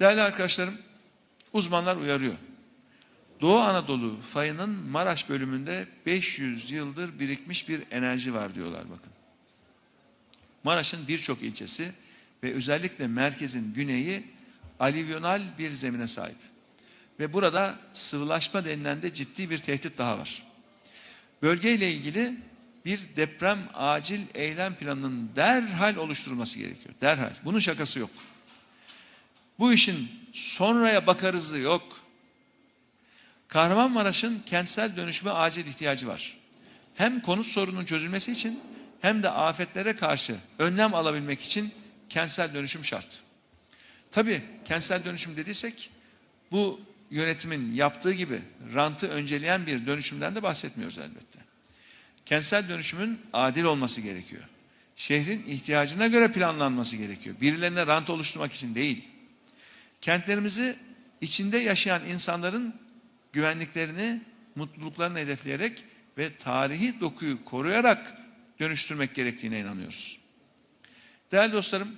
Değerli arkadaşlarım, uzmanlar uyarıyor. Doğu Anadolu fayının Maraş bölümünde 500 yıldır birikmiş bir enerji var diyorlar bakın. Maraş'ın birçok ilçesi ve özellikle merkezin güneyi alivyonal bir zemine sahip. Ve burada sıvılaşma denilen de ciddi bir tehdit daha var. Bölgeyle ilgili bir deprem acil eylem planının derhal oluşturulması gerekiyor. Derhal. Bunun şakası yok. Bu işin sonraya bakarızı yok. Kahramanmaraş'ın kentsel dönüşüme acil ihtiyacı var. Hem konut sorununun çözülmesi için hem de afetlere karşı önlem alabilmek için kentsel dönüşüm şart. Tabii kentsel dönüşüm dediysek bu yönetimin yaptığı gibi rantı önceleyen bir dönüşümden de bahsetmiyoruz elbette. Kentsel dönüşümün adil olması gerekiyor. Şehrin ihtiyacına göre planlanması gerekiyor. Birilerine rant oluşturmak için değil. Kentlerimizi içinde yaşayan insanların güvenliklerini, mutluluklarını hedefleyerek ve tarihi dokuyu koruyarak dönüştürmek gerektiğine inanıyoruz. Değerli dostlarım,